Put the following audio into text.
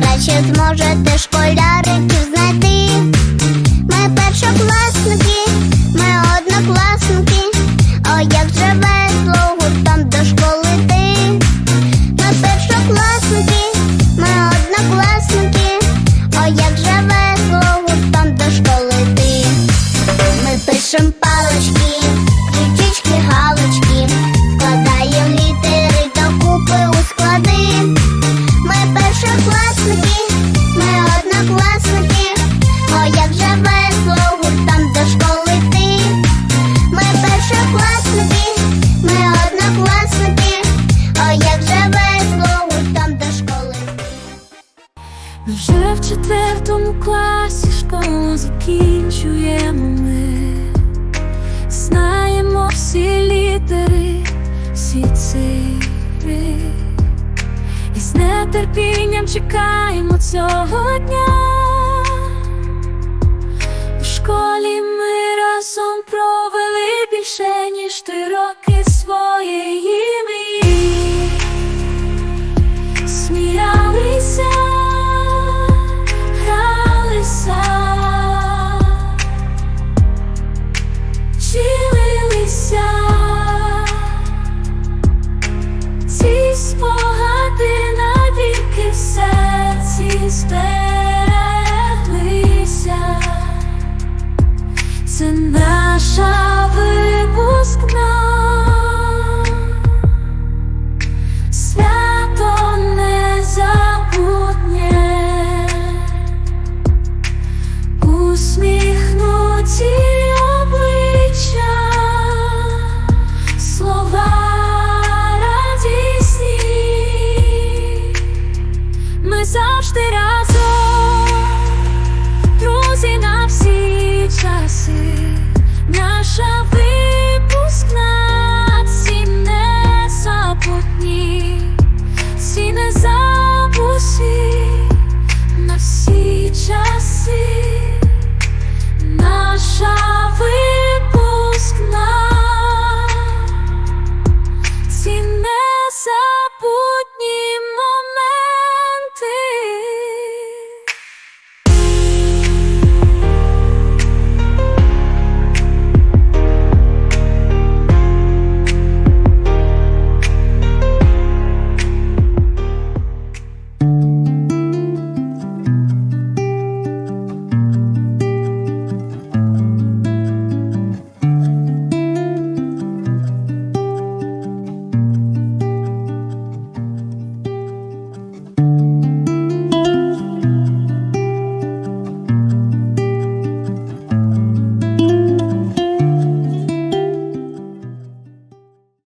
краще зможете школяриків знайти. Ми першокласники, ми однокласники, о як же весело гуртом до школи ти. Ми першокласники, ми однокласники, о як же весело гуртом до школи ти. Ми пишемо. Класі школу закінчуємо ми, знаємо всі літери, всі цифри, і з нетерпінням чекаємо цього дня. У школі ми разом провели більше, ніж три роки своєї вчилися. Ці спогади навіки в серці збереглися. Це наша випускна.